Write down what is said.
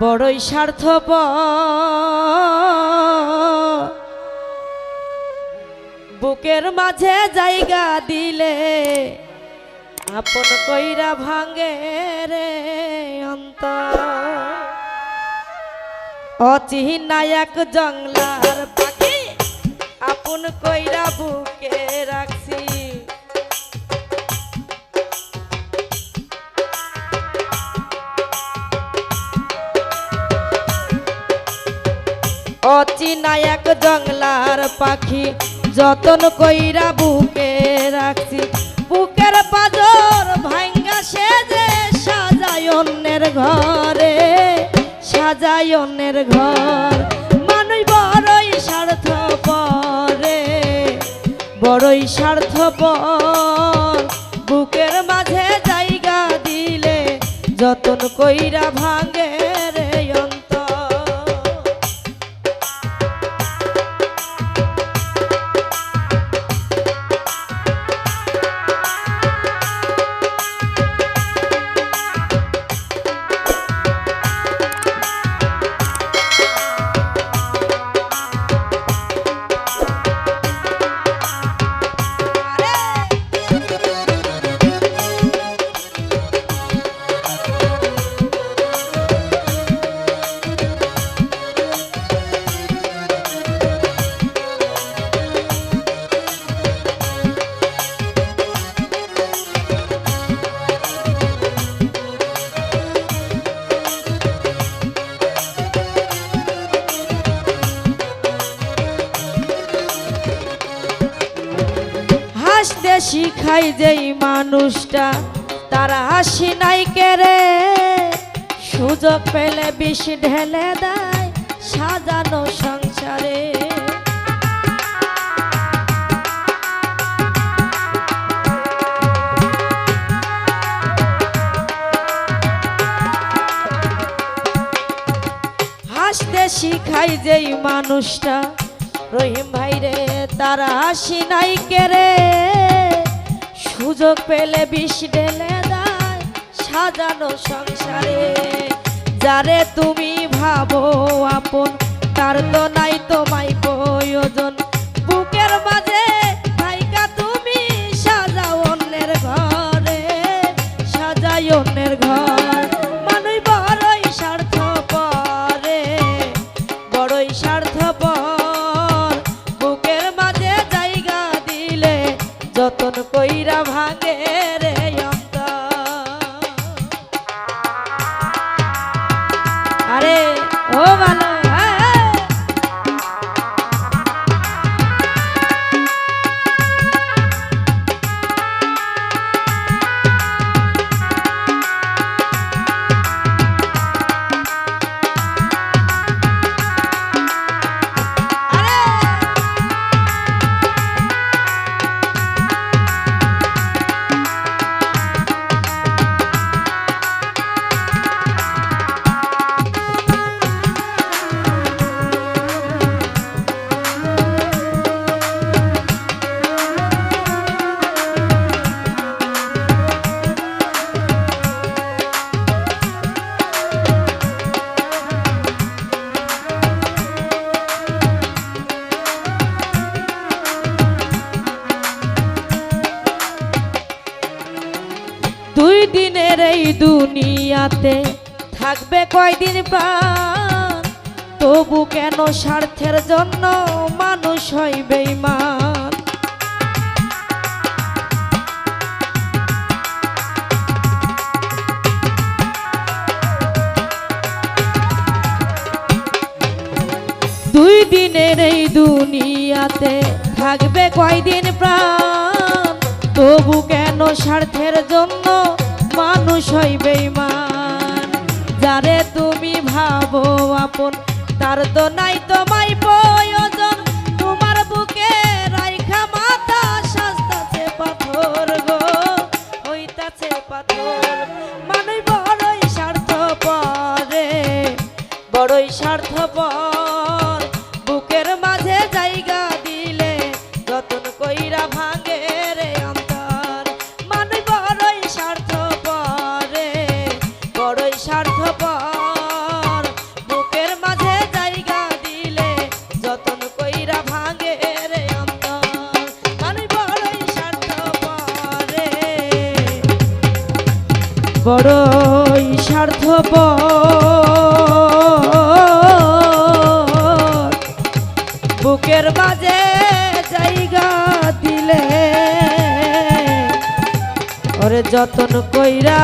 বড়ই স্বার্থপ বুকের মাঝে জায়গা দিলে আপন কইরা ভাঙে রে অন্ত অচিহ্না এক জংলার পাখি আপন কইরা বুকে রাখছি। অচিনা এক জংলার পাখি, যতন কইরা বুকে রাখছি। বুকের পাজর ভাঙ্গা সেজে সাজায় অন্যের ঘরে, সাজায় অন্যের ঘর। মানুষ বড়ই স্বার্থ পরে বড়ই স্বার্থ পর বুকের মাঝে জায়গা দিলে যতন কইরা ভাঙে শিখাই যেই মানুষটা, তারা হাসি নাই কেরে সুযোগ পেলে বিষ ঢেলে দেয় সাজানো সংসারে। হাসতে শিখাই যেই মানুষটা, রহিম ভাই রে তারা হাসি নাই কেরে সুযোগ পেলে বিষ ঢেলে দেয় সাজানো সংসারে। যারে তুমি ভাবো আপন, তার তো নাই তোমায় প্রয়োজন। বুকের মাঝে থাইকা তুমি, সাজাও অন্যের ঘরে, সাজাই অন্যের ঘর। মানুষ বড়ই স্বার্থ পরে বড়ই স্বার্থপর। বুকের মাঝে জায়গা দিলে যতন কইরা দিনের এই দুনিয়াতে? থাকবে কয়দিন প্রাণ? তবু কেন স্বার্থের জন্য মানুষ হয় বেইমান দুই দিনের এই দুনিয়াতে থাকবে কয়দিন প্রাণ? তবু কেন স্বার্থের জন্য মানুষ হইবে ইমান যারে তুমি ভাবো আপন, তার তো নাই তোমায় প্রয়োজন। তোমার বুকে রাইখা মাথা সাজতাছে পাথর গো, হইতাছে পাথর। মানুষ বড়ই স্বার্থ পরে বড়ই স্বার্থপর। বড়ই স্বার্থপ বুকের বাজে জায়গা দিলে ওরে যতন কইরা